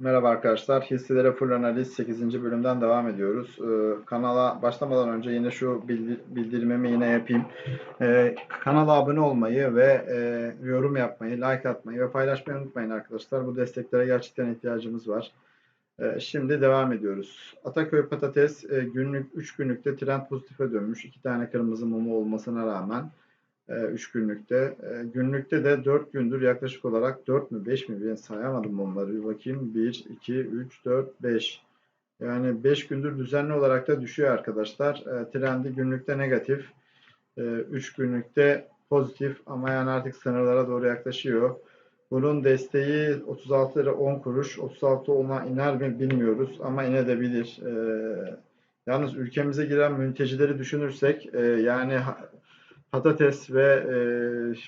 Merhaba arkadaşlar. Hisselere full analiz 8. bölümden devam ediyoruz. Ee, kanala başlamadan önce yine şu bildi- bildirimimi yine yapayım. Ee, kanala abone olmayı ve e, yorum yapmayı, like atmayı ve paylaşmayı unutmayın arkadaşlar. Bu desteklere gerçekten ihtiyacımız var. Ee, şimdi devam ediyoruz. Ataköy patates e, günlük 3 günlükte trend pozitife dönmüş. 2 tane kırmızı mumu olmasına rağmen 3 günlükte. E, günlükte de 4 gündür yaklaşık olarak 4 mü 5 mi ben sayamadım onları bir bakayım. 1, 2, 3, 4, 5. Yani 5 gündür düzenli olarak da düşüyor arkadaşlar. E, trendi günlükte negatif. 3 günlükte pozitif ama yani artık sınırlara doğru yaklaşıyor. Bunun desteği 36 lira 10 kuruş. 36 ona iner mi bilmiyoruz ama inebilir. E, yalnız ülkemize giren mültecileri düşünürsek e, yani patates ve e,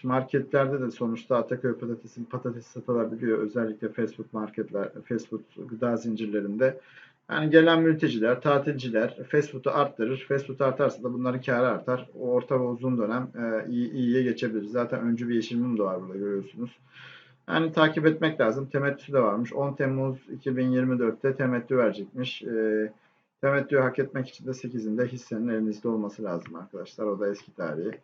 marketlerde de sonuçta Ataköy patatesin patatesi satılabiliyor. Özellikle fast food marketler, fast food gıda zincirlerinde. Yani gelen mülteciler, tatilciler fast food'u arttırır. Fast food artarsa da bunların karı artar. O orta ve uzun dönem e, iyi, iyiye geçebilir. Zaten öncü bir yeşil mum da var burada görüyorsunuz. Yani takip etmek lazım. Temettü de varmış. 10 Temmuz 2024'te temettü verecekmiş. E, temettüyü hak etmek için de 8'inde hissenin elinizde olması lazım arkadaşlar. O da eski tarihi.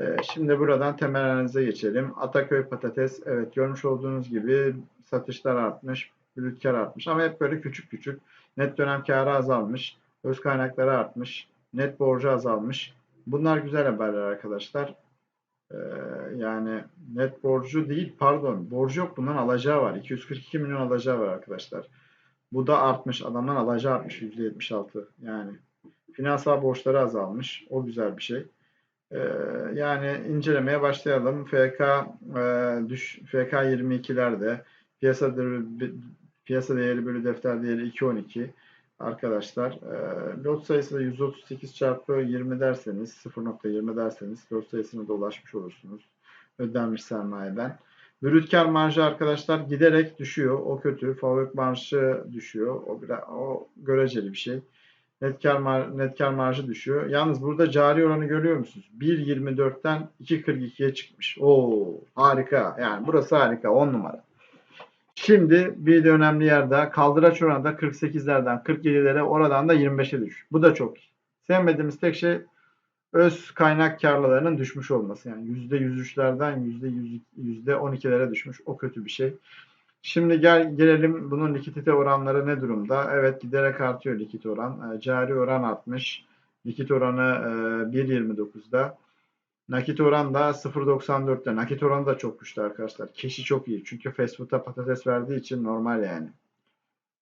Ee, şimdi buradan temel analize geçelim. Ataköy patates, evet görmüş olduğunuz gibi satışlar artmış, brüt kar artmış ama hep böyle küçük küçük. Net dönem karı azalmış, öz kaynakları artmış, net borcu azalmış. Bunlar güzel haberler arkadaşlar. Ee, yani net borcu değil, pardon, borcu yok bundan alacağı var. 242 milyon alacağı var arkadaşlar. Bu da artmış, adamdan alacağı artmış %76. Yani finansal borçları azalmış, o güzel bir şey. Ee, yani incelemeye başlayalım. FK e, düş FK 22'lerde piyasa değeri, piyasa değeri bölü defter değeri 2.12 arkadaşlar. E, lot sayısı da 138 çarpı 20 derseniz 0.20 derseniz lot sayısına da ulaşmış olursunuz. Ödenmiş sermayeden. Brüt kar marjı arkadaşlar giderek düşüyor. O kötü. Fabrik marjı düşüyor. O, biraz, o göreceli bir şey. Net kar, mar net kar marjı düşüyor. Yalnız burada cari oranı görüyor musunuz? 1.24'ten 2.42'ye çıkmış. Oo harika. Yani burası harika. 10 numara. Şimdi bir de önemli yerde kaldıraç oranı da 48'lerden 47'lere oradan da 25'e düş. Bu da çok iyi. Sevmediğimiz tek şey öz kaynak karlılığının düşmüş olması. Yani %103'lerden %12'lere düşmüş. O kötü bir şey. Şimdi gel gelelim bunun likidite oranları ne durumda? Evet giderek artıyor likit oran. E, cari oran artmış. Likit oranı e, 1.29'da. Nakit oran da 0.94'te. Nakit oranı da çok güçlü arkadaşlar. Keşi çok iyi. Çünkü fast food'a patates verdiği için normal yani.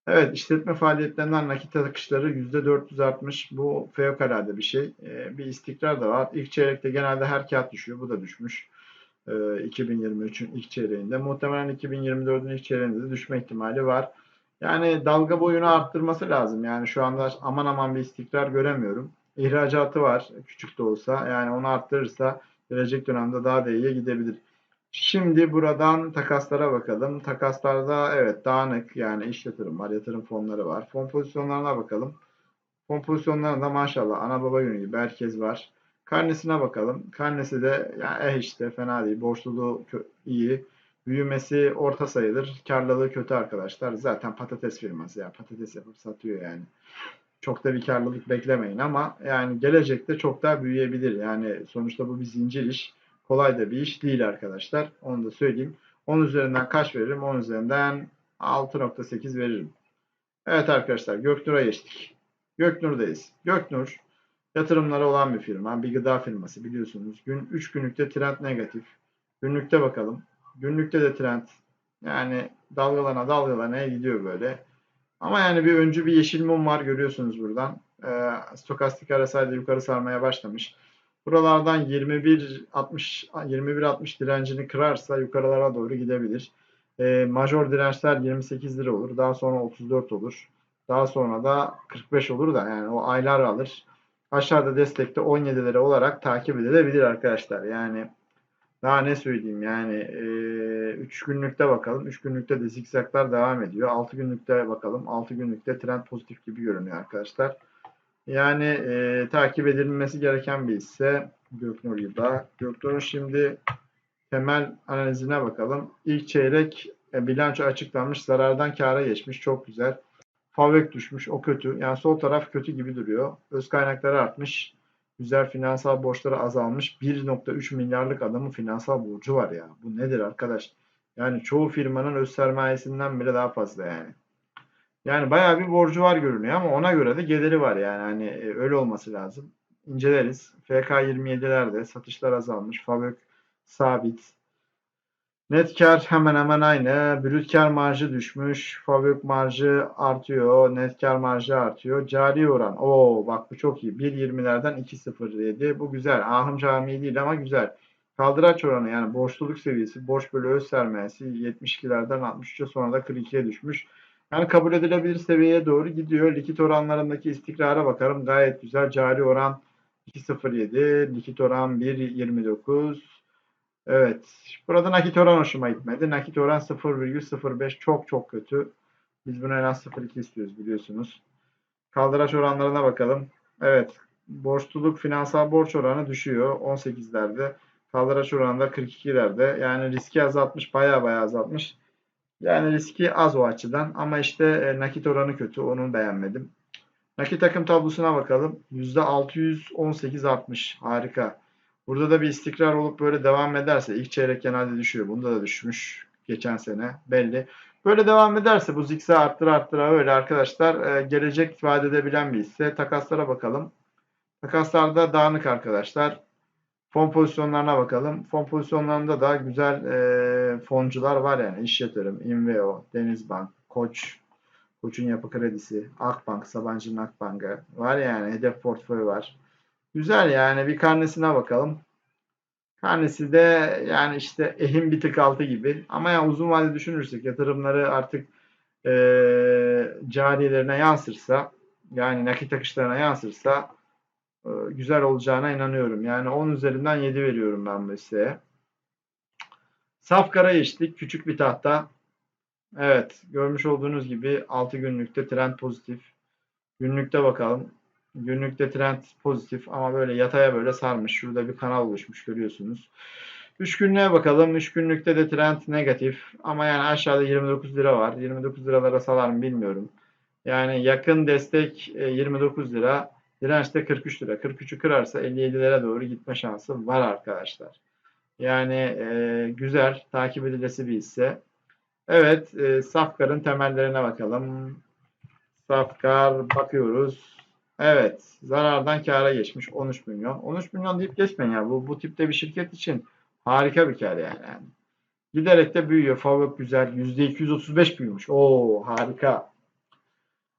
Evet işletme faaliyetlerinden nakit akışları %400 artmış. Bu fevkalade bir şey. E, bir istikrar da var. İlk çeyrekte genelde her kağıt düşüyor. Bu da düşmüş. 2023'ün e, ilk çeyreğinde. Muhtemelen 2024'ün ilk çeyreğinde de düşme ihtimali var. Yani dalga boyunu arttırması lazım. Yani şu anda aman aman bir istikrar göremiyorum. İhracatı var küçük de olsa. Yani onu arttırırsa gelecek dönemde daha da iyiye gidebilir. Şimdi buradan takaslara bakalım. Takaslarda evet dağınık yani iş yatırım var, yatırım fonları var. Fon pozisyonlarına bakalım. Fon pozisyonlarında maşallah ana baba günü gibi herkes var. Karnesine bakalım. Karnesi de yani eh işte fena değil. Borçluluğu iyi. Büyümesi orta sayılır. Karlılığı kötü arkadaşlar. Zaten patates firması ya. Patates yapıp satıyor yani. Çok da bir karlılık beklemeyin ama yani gelecekte çok daha büyüyebilir. Yani sonuçta bu bir zincir iş. Kolay da bir iş değil arkadaşlar. Onu da söyleyeyim. 10 üzerinden kaç veririm? 10 üzerinden 6.8 veririm. Evet arkadaşlar Göknur'a geçtik. Göknur'dayız. Göknur Yatırımları olan bir firma. Bir gıda firması biliyorsunuz. Gün 3 günlükte trend negatif. Günlükte bakalım. Günlükte de trend yani dalgalana dalgalana gidiyor böyle. Ama yani bir öncü bir yeşil mum var görüyorsunuz buradan. Ee, stokastik arasaydı yukarı sarmaya başlamış. Buralardan 21.60 21.60 direncini kırarsa yukarılara doğru gidebilir. Ee, major dirençler 28 lira olur. Daha sonra 34 olur. Daha sonra da 45 olur da yani o aylar alır. Aşağıda destekte 17'lere olarak takip edilebilir arkadaşlar. Yani daha ne söyleyeyim yani 3 e, günlükte bakalım. 3 günlükte de zikzaklar devam ediyor. 6 günlükte bakalım. 6 günlükte trend pozitif gibi görünüyor arkadaşlar. Yani e, takip edilmesi gereken bir hisse Göknur Yılda. Göknur'un şimdi temel analizine bakalım. İlk çeyrek E, bilanço açıklanmış. Zarardan kâra geçmiş. Çok güzel. Favök düşmüş. O kötü. Yani sol taraf kötü gibi duruyor. Öz kaynakları artmış. Güzel finansal borçları azalmış. 1.3 milyarlık adamın finansal borcu var ya. Bu nedir arkadaş? Yani çoğu firmanın öz sermayesinden bile daha fazla yani. Yani bayağı bir borcu var görünüyor ama ona göre de geliri var yani. Hani e, öyle olması lazım. İnceleriz. FK27'lerde satışlar azalmış. Fabrik sabit. Net kar hemen hemen aynı. Brüt kar marjı düşmüş. Fabrik marjı artıyor. Net kar marjı artıyor. Cari oran. Oo bak bu çok iyi. 1.20'lerden 2.07. Bu güzel. Ahım cami değil ama güzel. Kaldıraç oranı yani borçluluk seviyesi, borç bölü öz sermayesi 72'lerden 63'e sonra da 42'ye düşmüş. Yani kabul edilebilir seviyeye doğru gidiyor. Likit oranlarındaki istikrara bakarım. Gayet güzel. Cari oran 2.07, likit oran 1.29. Evet. Burada nakit oran hoşuma gitmedi. Nakit oran 0,05 çok çok kötü. Biz bunu en az 0,2 istiyoruz biliyorsunuz. Kaldıraç oranlarına bakalım. Evet. Borçluluk finansal borç oranı düşüyor. 18'lerde. Kaldıraç oranı da 42'lerde. Yani riski azaltmış. Baya baya azaltmış. Yani riski az o açıdan. Ama işte e, nakit oranı kötü. Onu beğenmedim. Nakit takım tablosuna bakalım. %618 artmış. Harika. Burada da bir istikrar olup böyle devam ederse ilk çeyrek genelde düşüyor. Bunda da düşmüş geçen sene belli. Böyle devam ederse bu zikse arttıra arttıra öyle arkadaşlar e, gelecek vaat edebilen bir hisse. Takaslara bakalım. Takaslarda dağınık arkadaşlar. Fon pozisyonlarına bakalım. Fon pozisyonlarında da güzel e, foncular var yani. İş yatırım, Inveo, Denizbank, Koç, Koç'un yapı kredisi, Akbank, Sabancı'nın Akbank'ı var yani. Hedef portföyü var. Güzel yani bir karnesine bakalım. Karnesi de yani işte ehim bir tık altı gibi. Ama yani uzun vadede düşünürsek yatırımları artık e, cariyelerine yansırsa yani nakit akışlarına yansırsa e, güzel olacağına inanıyorum. Yani 10 üzerinden 7 veriyorum ben bu hisseye. Safkar'a geçtik. Küçük bir tahta. Evet. Görmüş olduğunuz gibi 6 günlükte trend pozitif. Günlükte bakalım. Günlükte trend pozitif ama böyle yataya böyle sarmış. Şurada bir kanal oluşmuş görüyorsunuz. 3 günlüğe bakalım. 3 günlükte de trend negatif. Ama yani aşağıda 29 lira var. 29 liralara salar mı bilmiyorum. Yani yakın destek 29 e, lira. Direnç de 43 lira. 43'ü kırarsa 57'lere doğru gitme şansı var arkadaşlar. Yani e, güzel. Takip edilesi bir hisse. Evet. E, Safkar'ın temellerine bakalım. Safkar bakıyoruz. Evet. Zarardan kâra geçmiş 13 milyon. 13 milyon deyip geçmeyin ya. Bu, bu tipte bir şirket için harika bir kar yani. Giderek de büyüyor. Favök güzel. %235 büyümüş. Oo harika.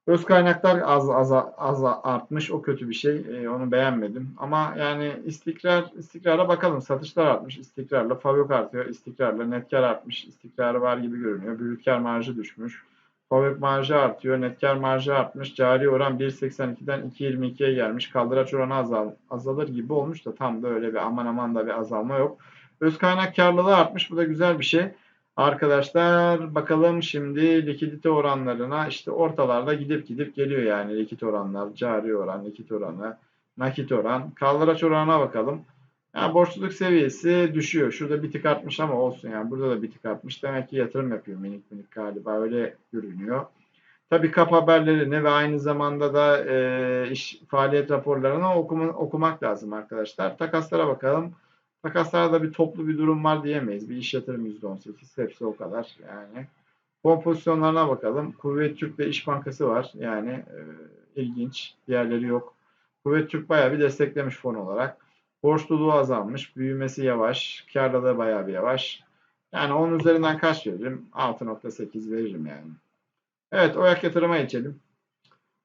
Öz kaynaklar az az az artmış. O kötü bir şey. E, onu beğenmedim. Ama yani istikrar istikrara bakalım. Satışlar artmış istikrarla. Favök artıyor istikrarla. Net kar artmış. İstikrarı var gibi görünüyor. Brüt kar marjı düşmüş. Fabrik marjı artıyor. Net kar marjı artmış. Cari oran 1.82'den 2.22'ye gelmiş. Kaldıraç oranı azal, azalır gibi olmuş da tam da öyle bir aman aman da bir azalma yok. Öz kaynak karlılığı artmış. Bu da güzel bir şey. Arkadaşlar bakalım şimdi likidite oranlarına işte ortalarda gidip gidip geliyor yani likit oranlar, cari oran, likit oranı, nakit oran. Kaldıraç oranına bakalım. Yani borçluluk seviyesi düşüyor. Şurada bir tık artmış ama olsun yani. Burada da bir tık artmış. Demek ki yatırım yapıyor minik minik galiba. Öyle görünüyor. Tabii kap haberlerini ve aynı zamanda da e, iş faaliyet raporlarını okuma, okumak lazım arkadaşlar. Takaslara bakalım. Takaslarda bir toplu bir durum var diyemeyiz. Bir iş yatırım %18. Hepsi o kadar yani. Kompozisyonlarına bakalım. Kuvvet Türk ve İş Bankası var. Yani e, ilginç. Diğerleri yok. Kuvvet Türk bayağı bir desteklemiş fon olarak. Borçluluğu azalmış. Büyümesi yavaş. Karlılığı bayağı bir yavaş. Yani 10 üzerinden kaç veririm? 6.8 veririm yani. Evet Oyak yatırıma geçelim.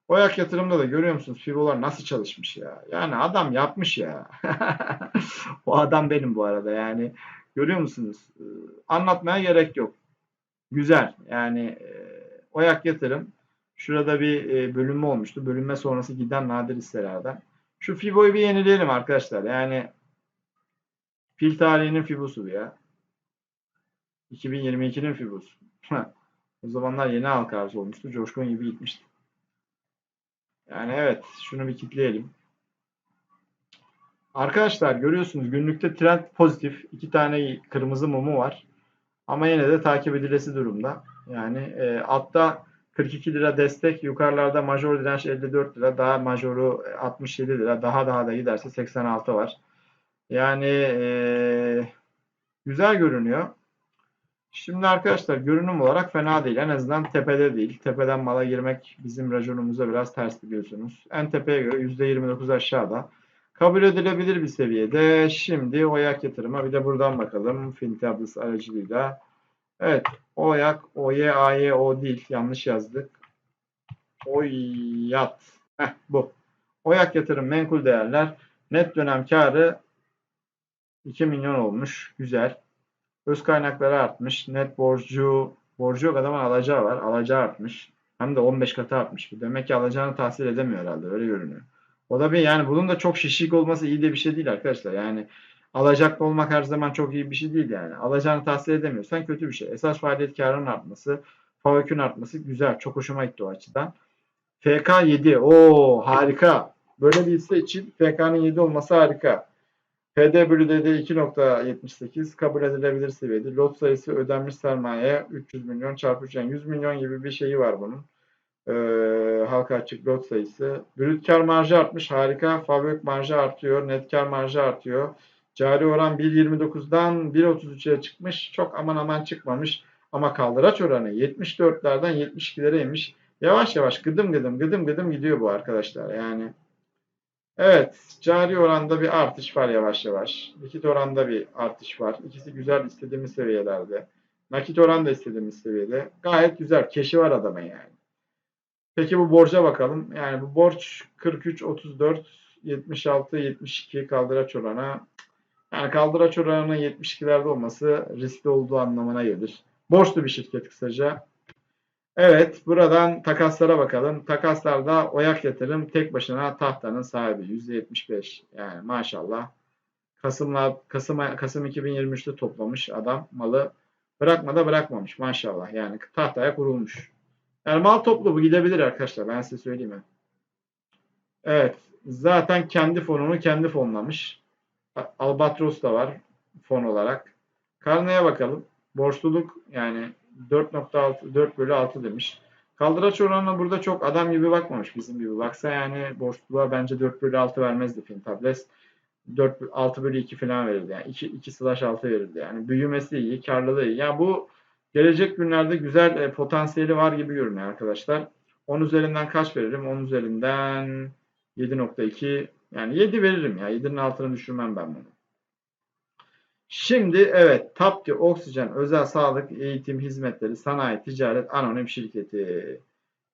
Oyak yatırımda da görüyor musunuz Fibolar nasıl çalışmış ya? Yani adam yapmış ya. o adam benim bu arada yani. Görüyor musunuz? Ee, anlatmaya gerek yok. Güzel. Yani e, Oyak yatırım. Şurada bir e, bölünme olmuştu. Bölünme sonrası giden nadir hisselerden. Şu Fibo'yu bir yenileyelim arkadaşlar. Yani pil tarihinin Fibo'su ya. 2022'nin Fibo'su. o zamanlar yeni halka arz olmuştu. Coşkun gibi gitmişti. Yani evet şunu bir kitleyelim. Arkadaşlar görüyorsunuz günlükte trend pozitif. iki tane kırmızı mumu var. Ama yine de takip edilesi durumda. Yani e, altta 42 lira destek, yukarılarda major direnç 54 lira, daha majoru 67 lira, daha daha da giderse 86 var. Yani e, güzel görünüyor. Şimdi arkadaşlar görünüm olarak fena değil. En azından tepede değil. Tepeden mala girmek bizim raconumuza biraz ters biliyorsunuz. En tepeye göre %29 aşağıda. Kabul edilebilir bir seviyede. Şimdi oyak yatırıma bir de buradan bakalım. Fintablis aracılığıyla. Evet. Oyak, OY, AY, O değil. Yanlış yazdık. Oyat. Heh, bu. Oyak yatırım menkul değerler. Net dönem karı 2 milyon olmuş. Güzel. Öz kaynakları artmış. Net borcu borcu yok adamın alacağı var. Alacağı artmış. Hem de 15 katı artmış. Demek ki alacağını tahsil edemiyor herhalde. Öyle görünüyor. O da bir yani bunun da çok şişik olması iyi de bir şey değil arkadaşlar. Yani alacaklı olmak her zaman çok iyi bir şey değil yani. Alacağını tahsil edemiyorsan kötü bir şey. Esas faaliyet karının artması, FAVÖK'ün artması güzel. Çok hoşuma gitti o açıdan. FK 7. Oo harika. Böyle bir hisse için FK'nın 7 olması harika. PD bölü DD 2.78 kabul edilebilir seviyede. Lot sayısı ödenmiş sermaye 300 milyon çarpı 3 yani 100 milyon gibi bir şeyi var bunun. Ee, halka açık lot sayısı. Brüt kar marjı artmış. Harika. Fabrik marjı artıyor. Net kar marjı artıyor. Cari oran 1.29'dan 1.33'e çıkmış. Çok aman aman çıkmamış. Ama kaldıraç oranı 74'lerden 72'lere inmiş. Yavaş yavaş gıdım gıdım gıdım gıdım gidiyor bu arkadaşlar. Yani Evet, cari oranda bir artış var yavaş yavaş. Likit oranda bir artış var. İkisi güzel istediğimiz seviyelerde. Nakit oran da istediğimiz seviyede. Gayet güzel. Keşi var adamın yani. Peki bu borca bakalım. Yani bu borç 43, 34, 76, 72 kaldıraç orana. Yani kaldıraç oranının 72'lerde olması riskli olduğu anlamına gelir. Borçlu bir şirket kısaca. Evet, buradan takaslara bakalım. Takaslarda Oyak Yatırım tek başına tahtanın sahibi %75. Yani maşallah. Kasım'la Kasım Kasım 2023'te toplamış adam malı. Bırakmada bırakmamış maşallah. Yani tahtaya kurulmuş. Yani mal toplu bu gidebilir arkadaşlar. Ben size söyleyeyim mi? Evet. Zaten kendi fonunu kendi fonlamış. Albatros da var fon olarak. Karneye bakalım. Borçluluk yani 4.6 4 bölü 6 demiş. Kaldıraç oranına burada çok adam gibi bakmamış bizim gibi. Baksa yani borçluluğa bence 4 bölü 6 vermezdi Fintables. 4 6 bölü 2 falan verirdi. Yani 2, 2 slash 6 verirdi. Yani büyümesi iyi, karlılığı iyi. Yani bu gelecek günlerde güzel e, potansiyeli var gibi görünüyor arkadaşlar. 10 üzerinden kaç veririm? 10 üzerinden 7.2 yani 7 veririm ya. 7'nin altına düşürmem ben bunu. Şimdi evet TAPTI Oksijen Özel Sağlık Eğitim Hizmetleri Sanayi Ticaret Anonim Şirketi.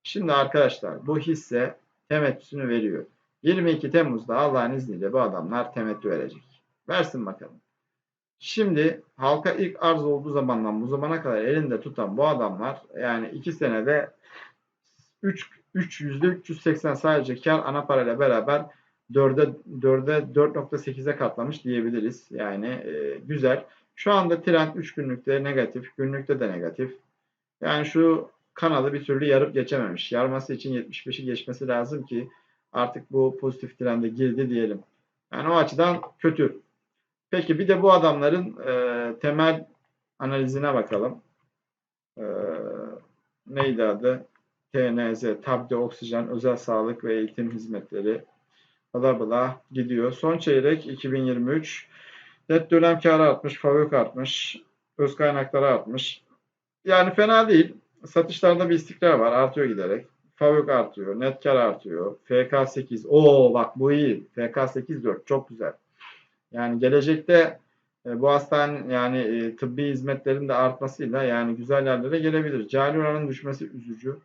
Şimdi arkadaşlar bu hisse temettüsünü veriyor. 22 Temmuz'da Allah'ın izniyle bu adamlar temettü verecek. Versin bakalım. Şimdi halka ilk arz olduğu zamandan bu zamana kadar elinde tutan bu adamlar yani 2 senede 3 3 %380 sadece kar ana parayla beraber 4'e 4'e 4.8'e katlamış diyebiliriz. Yani e, güzel. Şu anda trend 3 günlükte negatif, günlükte de negatif. Yani şu kanalı bir türlü yarıp geçememiş. Yarması için 75'i geçmesi lazım ki artık bu pozitif trende girdi diyelim. Yani o açıdan kötü. Peki bir de bu adamların e, temel analizine bakalım. E, neydi adı? TNZ, Tabde Oksijen, Özel Sağlık ve Eğitim Hizmetleri bla bla gidiyor. Son çeyrek 2023. Net dönem karı artmış, fabrik artmış, öz kaynakları artmış. Yani fena değil. Satışlarda bir istikrar var. Artıyor giderek. Fabrik artıyor. Net kar artıyor. FK 8. Oo bak bu iyi. FK 8 4. Çok güzel. Yani gelecekte e, bu hastane yani e, tıbbi hizmetlerin de artmasıyla yani güzel yerlere gelebilir. Cari oranın düşmesi üzücü.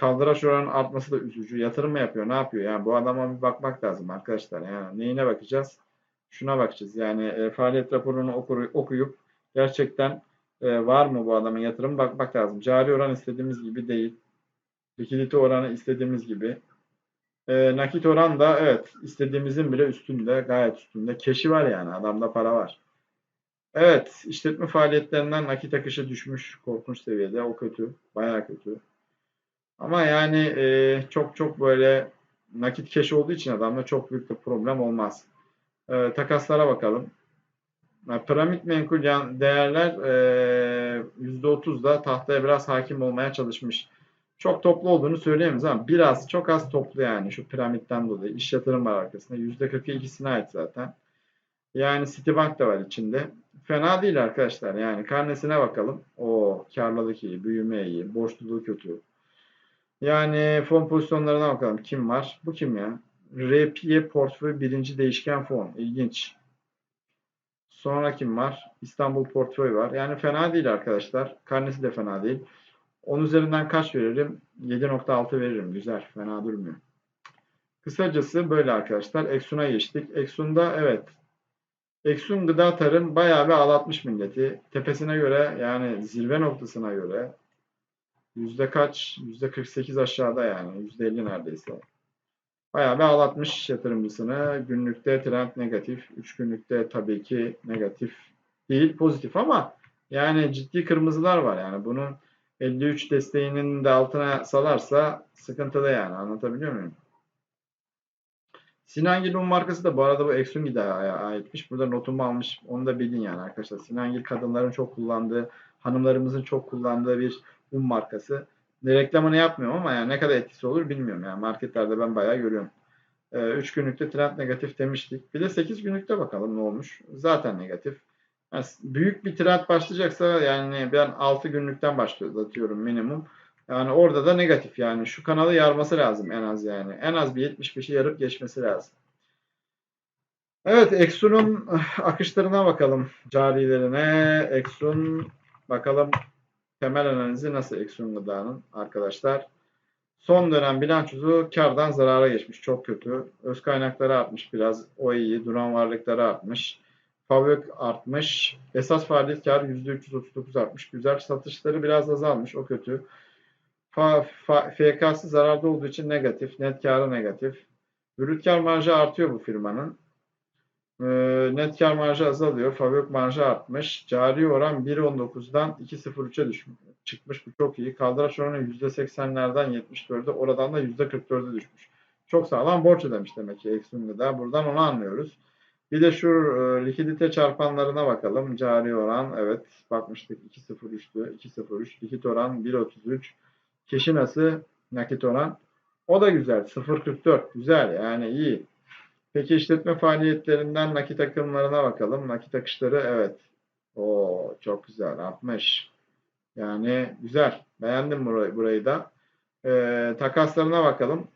Kaldıraç oranının artması da üzücü. Yatırım mı yapıyor? Ne yapıyor? Yani bu adama bir bakmak lazım arkadaşlar. Yani neyine bakacağız? Şuna bakacağız. Yani e, faaliyet raporunu okur, okuyup gerçekten e, var mı bu adamın yatırım bakmak lazım. Cari oran istediğimiz gibi değil. Likidite oranı istediğimiz gibi. E, nakit oran da evet istediğimizin bile üstünde. Gayet üstünde. Keşi var yani. Adamda para var. Evet. işletme faaliyetlerinden nakit akışı düşmüş. Korkunç seviyede. O kötü. Bayağı kötü. Ama yani e, çok çok böyle nakit keş olduğu için adamda çok büyük bir problem olmaz. E, takaslara bakalım. Yani piramit menkul değerler eee %30'da tahtaya biraz hakim olmaya çalışmış. Çok toplu olduğunu söyleyemeyiz ama biraz çok az toplu yani şu piramitten dolayı. İş yatırım var arkasında. %40'ı ikisine ait zaten. Yani Citibank da var içinde. Fena değil arkadaşlar. Yani karnesine bakalım. O karlılık iyi, büyüme iyi, borçluluğu kötü. Yani fon pozisyonlarına bakalım. Kim var? Bu kim ya? RPY portföy birinci değişken fon. İlginç. Sonra kim var? İstanbul portföy var. Yani fena değil arkadaşlar. Karnesi de fena değil. 10 üzerinden kaç veririm? 7.6 veririm. Güzel. Fena durmuyor. Kısacası böyle arkadaşlar. Exxon'a geçtik. Exxon'da evet. Exxon gıda tarım bayağı bir ağlatmış milleti. Tepesine göre yani zirve noktasına göre yüzde kaç? Yüzde 48 aşağıda yani. Yüzde 50 neredeyse. Bayağı bir ağlatmış yatırımcısını. Günlükte trend negatif. 3 günlükte tabii ki negatif değil pozitif ama yani ciddi kırmızılar var yani. Bunun 53 desteğinin de altına salarsa sıkıntılı yani. Anlatabiliyor muyum? Sinangil un markası da bu arada bu Exxon Gıda'ya aitmiş. Burada notumu almış. Onu da bilin yani arkadaşlar. Sinangil kadınların çok kullandığı, hanımlarımızın çok kullandığı bir un markası. Reklamını yapmıyorum ama yani ne kadar etkisi olur bilmiyorum. Yani marketlerde ben bayağı görüyorum. 3 günlükte trend negatif demiştik. Bir de 8 günlükte bakalım ne olmuş. Zaten negatif. Yani büyük bir trend başlayacaksa yani ben 6 günlükten başlatıyorum minimum. Yani orada da negatif yani şu kanalı yarması lazım en az yani. En az bir 75'i yarıp geçmesi lazım. Evet Exxon'un akışlarına bakalım carilerine. Exxon bakalım temel analizi nasıl Exxon gıdanın arkadaşlar. Son dönem bilançosu kardan zarara geçmiş. Çok kötü. Öz kaynakları artmış biraz. O iyi. Duran varlıkları artmış. Fabrik artmış. Esas faaliyet karı %339 artmış. Güzel. Satışları biraz azalmış. O kötü. Fa, FK'sı zararda olduğu için negatif. Net karı negatif. Brüt kar marjı artıyor bu firmanın. Ee, net kar marjı azalıyor. Fabrik marjı artmış. Cari oran 1.19'dan 2.03'e düşmüş. Çıkmış. Bu çok iyi. Kaldıraç oranı %80'lerden 74'e oradan da %44'e düşmüş. Çok sağlam borç ödemiş demek ki Exxon'da da. Buradan onu anlıyoruz. Bir de şu e, likidite çarpanlarına bakalım. Cari oran evet bakmıştık 2.03'tü. 2.03. Likit oran 1.33. Keşinası nakit oran. O da güzel. 0.44. Güzel yani iyi. Peki işletme faaliyetlerinden nakit akımlarına bakalım. Nakit akışları evet. O çok güzel. 60. Yani güzel. Beğendim burayı, burayı da. Ee, takaslarına bakalım.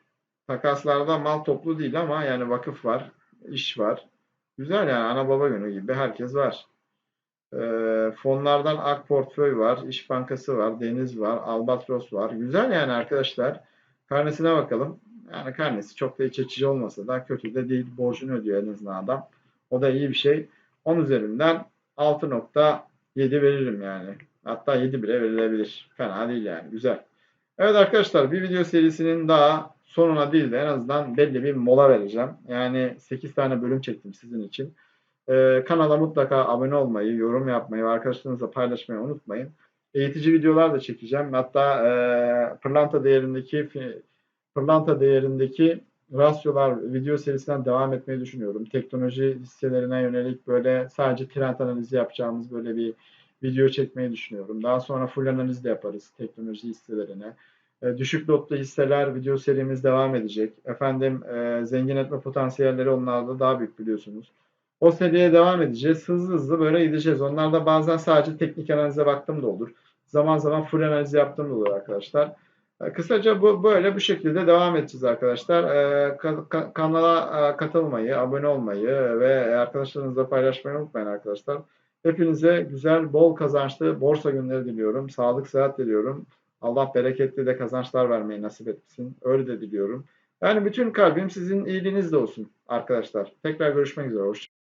Takaslarda mal toplu değil ama yani vakıf var. iş var. Güzel yani ana baba günü gibi herkes var. Ee, fonlardan Ak Portföy var, İş Bankası var, Deniz var, Albatros var. Güzel yani arkadaşlar. Karnesine bakalım. Yani karnesi çok da iç açıcı olmasa da kötü de değil. Borcunu ödüyor en azından adam. O da iyi bir şey. 10 üzerinden 6.7 veririm yani. Hatta 7 bile verilebilir. Fena değil yani. Güzel. Evet arkadaşlar bir video serisinin daha sonuna değil de en azından belli bir mola vereceğim. Yani 8 tane bölüm çektim sizin için. Ee, kanala mutlaka abone olmayı, yorum yapmayı ve arkadaşlarınızla paylaşmayı unutmayın. Eğitici videolar da çekeceğim. Hatta e, pırlanta değerindeki pırlanta değerindeki rasyolar video serisinden devam etmeyi düşünüyorum. Teknoloji hisselerine yönelik böyle sadece trend analizi yapacağımız böyle bir video çekmeyi düşünüyorum. Daha sonra full analiz de yaparız teknoloji hisselerine. E, düşük lotlu hisseler video serimiz devam edecek. Efendim e, zengin etme potansiyelleri onlarda daha büyük biliyorsunuz. O seriye devam edeceğiz. Hızlı hızlı böyle gideceğiz. Onlarda bazen sadece teknik analize baktım da olur. Zaman zaman full analiz yaptım da olur arkadaşlar. E, kısaca bu böyle bu şekilde devam edeceğiz arkadaşlar. E, ka- kanala e, katılmayı, abone olmayı ve arkadaşlarınızla paylaşmayı unutmayın arkadaşlar. Hepinize güzel, bol kazançlı borsa günleri diliyorum. Sağlık, sıhhat diliyorum. Allah bereketli de kazançlar vermeyi nasip etsin. Öyle de diliyorum. Yani bütün kalbim sizin iyiliğinizde olsun arkadaşlar. Tekrar görüşmek üzere. Hoşçakalın.